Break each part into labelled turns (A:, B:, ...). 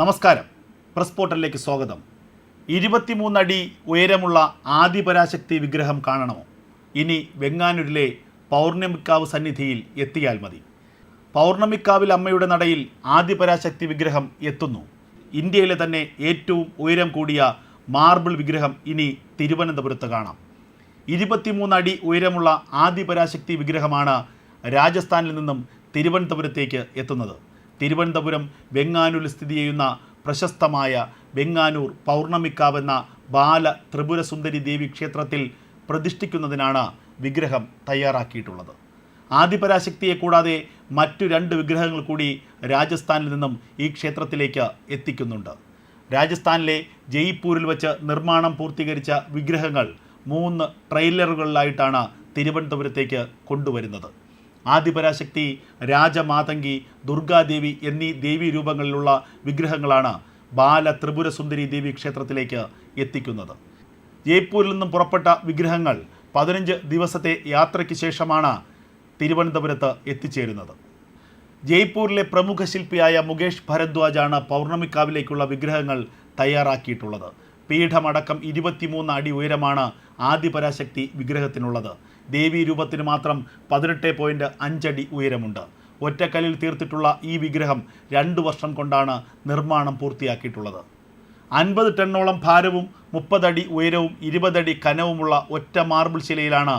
A: നമസ്കാരം. പ്രസ് പോർട്ടലിലേക്ക് സ്വാഗതം. ഇരുപത്തിമൂന്നടി ഉയരമുള്ള ആദിപരാശക്തി വിഗ്രഹം കാണണമോ? ഇനി വെങ്ങാനൂരിലെ പൗർണമിക്കാവ് സന്നിധിയിൽ എത്തിയാൽ മതി. പൗർണമിക്കാവിൽ അമ്മയുടെ നടയിൽ ആദിപരാശക്തി വിഗ്രഹം എത്തുന്നു. ഇന്ത്യയിലെ തന്നെ ഏറ്റവും ഉയരം കൂടിയ മാർബിൾ വിഗ്രഹം ഇനി തിരുവനന്തപുരത്ത് കാണാം. ഇരുപത്തിമൂന്ന് അടി ഉയരമുള്ള ആദിപരാശക്തി വിഗ്രഹമാണ് രാജസ്ഥാനിൽ നിന്നും തിരുവനന്തപുരത്തേക്ക് എത്തുന്നത്. തിരുവനന്തപുരം വെങ്ങാനൂരിൽ സ്ഥിതി ചെയ്യുന്ന പ്രശസ്തമായ വെങ്ങാനൂർ പൗർണമിക്കാവ് എന്ന ബാല ത്രിപുരസുന്ദരി ദേവി ക്ഷേത്രത്തിൽ പ്രതിഷ്ഠിക്കുന്നതിനാണ് വിഗ്രഹം തയ്യാറാക്കിയിട്ടുള്ളത്. ആദിപരാശക്തിയെ കൂടാതെ മറ്റു രണ്ട് വിഗ്രഹങ്ങൾ കൂടി രാജസ്ഥാനിൽ നിന്നും ഈ ക്ഷേത്രത്തിലേക്ക് എത്തിക്കുന്നുണ്ട്. രാജസ്ഥാനിലെ ജയ്പൂരിൽ വച്ച് നിർമ്മാണം പൂർത്തീകരിച്ച വിഗ്രഹങ്ങൾ മൂന്ന് ട്രെയിലറുകളിലായിട്ടാണ് തിരുവനന്തപുരത്തേക്ക് കൊണ്ടുവരുന്നത്. ആദിപരാശക്തി രാജമാതങ്കി ദുർഗാദേവി എന്നീ ദേവീ രൂപങ്ങളിലുള്ള വിഗ്രഹങ്ങളാണ് ബാല ത്രിപുരസുന്ദരി ദേവി ക്ഷേത്രത്തിലേക്ക് എത്തിക്കുന്നത്. ജയ്പൂരിൽ നിന്നും പുറപ്പെട്ട വിഗ്രഹങ്ങൾ പതിനഞ്ച് ദിവസത്തെ യാത്രയ്ക്ക് ശേഷമാണ് തിരുവനന്തപുരത്ത് എത്തിച്ചേരുന്നത്. ജയ്പൂരിലെ പ്രമുഖ ശില്പിയായ മുകേഷ് ഭരദ്വാജാണ് പൗർണമിക്കാവിലേക്കുള്ള വിഗ്രഹങ്ങൾ തയ്യാറാക്കിയിട്ടുള്ളത്. പീഠമടക്കം ഇരുപത്തിമൂന്ന് അടി ഉയരമാണ് ആദിപരാശക്തി വിഗ്രഹത്തിനുള്ളത്. ദേവീ രൂപത്തിന് മാത്രം പതിനെട്ട് പോയിന്റ് അഞ്ചടി ഉയരമുണ്ട്. ഒറ്റക്കല്ലിൽ തീർത്തിട്ടുള്ള ഈ വിഗ്രഹം രണ്ട് വർഷം കൊണ്ടാണ് നിർമ്മാണം പൂർത്തിയാക്കിയിട്ടുള്ളത്. അൻപത് ടണ്ണോളം ഭാരവും മുപ്പതടി ഉയരവും ഇരുപതടി കനവുമുള്ള ഒറ്റ മാർബിൾ ശിലയിലാണ്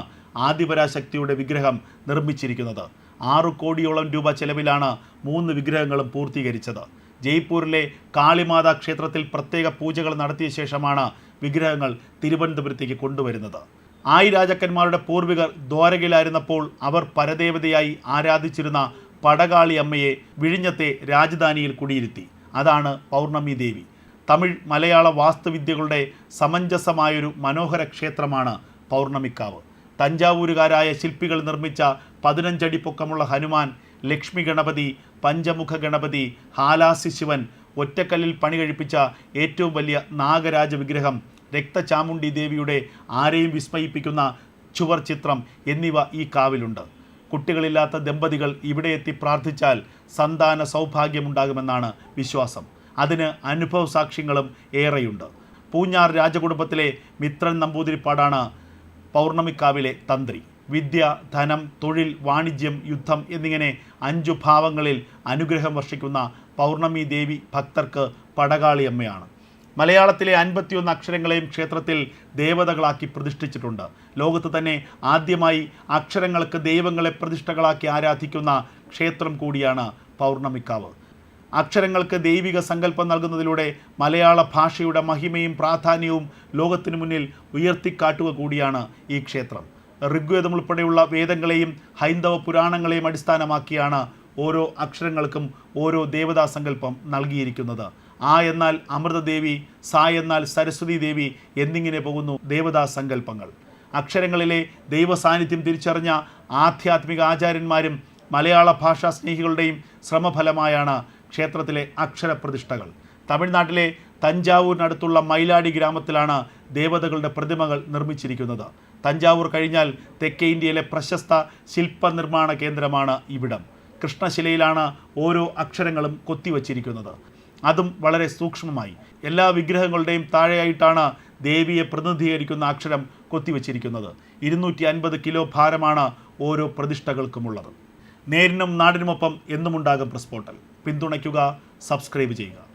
A: ആദിപരാശക്തിയുടെ വിഗ്രഹം നിർമ്മിച്ചിരിക്കുന്നത്. ആറു കോടിയോളം രൂപ ചെലവിലാണ് മൂന്ന് വിഗ്രഹങ്ങളും പൂർത്തീകരിച്ചത്. ജയ്പൂരിലെ കാളിമാതാ ക്ഷേത്രത്തിൽ പ്രത്യേക പൂജകൾ നടത്തിയ ശേഷമാണ് വിഗ്രഹങ്ങൾ തിരുവനന്തപുരത്തേക്ക് കൊണ്ടുവരുന്നത്. ആയി രാജാക്കന്മാരുടെ പൂർവികർ ദ്വാരകയിലായിരുന്നപ്പോൾ അവർ പരദേവതയായി ആരാധിച്ചിരുന്ന പടകാളി അമ്മയെ വിഴിഞ്ഞത്തെ രാജധാനിയിൽ കുടിയിരുത്തി. അതാണ് പൗർണമി ദേവി. തമിഴ് മലയാള വാസ്തുവിദ്യകളുടെ സമഞ്ജസമായൊരു മനോഹര ക്ഷേത്രമാണ് പൗർണമിക്കാവ്. തഞ്ചാവൂരുകാരായ ശില്പികൾ നിർമ്മിച്ച പതിനഞ്ചടി പൊക്കമുള്ള ഹനുമാൻ ലക്ഷ്മി ഗണപതി പഞ്ചമുഖ ഗണപതി ഹാലാസി ശിവൻ ഒറ്റക്കല്ലിൽ പണി കഴിപ്പിച്ച ഏറ്റവും വലിയ നാഗരാജ വിഗ്രഹം രക്തചാമുണ്ഡി ദേവിയുടെ ആരെയും വിസ്മയിപ്പിക്കുന്ന ചുവർ ചിത്രം എന്നിവ ഈ കാവിലുണ്ട്. കുട്ടികളില്ലാത്ത ദമ്പതികൾ ഇവിടെ എത്തി പ്രാർത്ഥിച്ചാൽ സന്താന സൗഭാഗ്യമുണ്ടാകുമെന്നാണ് വിശ്വാസം. അതിന് അനുഭവ സാക്ഷ്യങ്ങളും ഏറെയുണ്ട്. പൂഞ്ഞാർ രാജകുടുംബത്തിലെ മിത്രൻ നമ്പൂതിരിപ്പാടാണ് പൗർണമിക്കാവിലെ തന്ത്രി. വിദ്യ ധനം തൊഴിൽ വാണിജ്യം യുദ്ധം എന്നിങ്ങനെ അഞ്ചു ഭാവങ്ങളിൽ അനുഗ്രഹം വർഷിക്കുന്ന പൗർണമി ദേവി ഭക്തർക്ക് പടകാളിയമ്മയാണ്. മലയാളത്തിലെ അൻപത്തിയൊന്ന് അക്ഷരങ്ങളെയും ക്ഷേത്രത്തിൽ ദേവതകളാക്കി പ്രതിഷ്ഠിച്ചിട്ടുണ്ട്. ലോകത്ത് തന്നെ ആദ്യമായി അക്ഷരങ്ങൾക്ക് ദൈവങ്ങളെ പ്രതിഷ്ഠകളാക്കി ആരാധിക്കുന്ന ക്ഷേത്രം കൂടിയാണ് പൗർണമിക്കാവ്. അക്ഷരങ്ങൾക്ക് ദൈവിക സങ്കല്പം നൽകുന്നതിലൂടെ മലയാള ഭാഷയുടെ മഹിമയും പ്രാധാന്യവും ലോകത്തിനു മുന്നിൽ ഉയർത്തിക്കാട്ടുക കൂടിയാണ് ഈ ക്ഷേത്രം. ഋഗ്വേദം ഉൾപ്പെടെയുള്ള വേദങ്ങളെയും ഹൈന്ദവ പുരാണങ്ങളെയും അടിസ്ഥാനമാക്കിയാണ് ഓരോ അക്ഷരങ്ങൾക്കും ഓരോ ദേവതാ സങ്കല്പം നൽകിയിരിക്കുന്നത്. ആ എന്നാൽ അമൃതദേവി സാ എന്നാൽ സരസ്വതി ദേവി എന്നിങ്ങനെ പോകുന്നു ദേവതാ സങ്കല്പങ്ങൾ അക്ഷരങ്ങളിലെ ദൈവ സാന്നിധ്യം തിരിച്ചറിഞ്ഞ ആധ്യാത്മിക ആചാര്യന്മാരും മലയാള ഭാഷാ സ്നേഹികളുടെയും ശ്രമഫലമായാണ് ക്ഷേത്രത്തിലെ അക്ഷരപ്രതിഷ്ഠകൾ. തമിഴ്നാട്ടിലെ തഞ്ചാവൂരിനടുത്തുള്ള മൈലാടി ഗ്രാമത്തിലാണ് ദേവതകളുടെ പ്രതിമകൾ നിർമ്മിച്ചിരിക്കുന്നത്. തഞ്ചാവൂർ കഴിഞ്ഞാൽ തെക്കേ ഇന്ത്യയിലെ പ്രശസ്ത ശില്പനിർമ്മാണ കേന്ദ്രമാണ് ഇവിടം. കൃഷ്ണശിലയിലാണ് ഓരോ അക്ഷരങ്ങളും കൊത്തിവച്ചിരിക്കുന്നത്. അതും വളരെ സൂക്ഷ്മമായി. എല്ലാ വിഗ്രഹങ്ങളുടെയും താഴെയായിട്ടാണ് ദേവിയെ പ്രതിനിധീകരിക്കുന്ന അക്ഷരം കൊത്തിവച്ചിരിക്കുന്നത്. ഇരുന്നൂറ്റി അൻപത് കിലോ ഭാരമാണ് ഓരോ പ്രതിഷ്ഠകൾക്കുമുള്ളത്. നേരിനും നാടിനുമൊപ്പം എന്നുമുണ്ടാകും പ്രസ് പോർട്ടൽ പിന്തുണയ്ക്കുക സബ്സ്ക്രൈബ് ചെയ്യുക.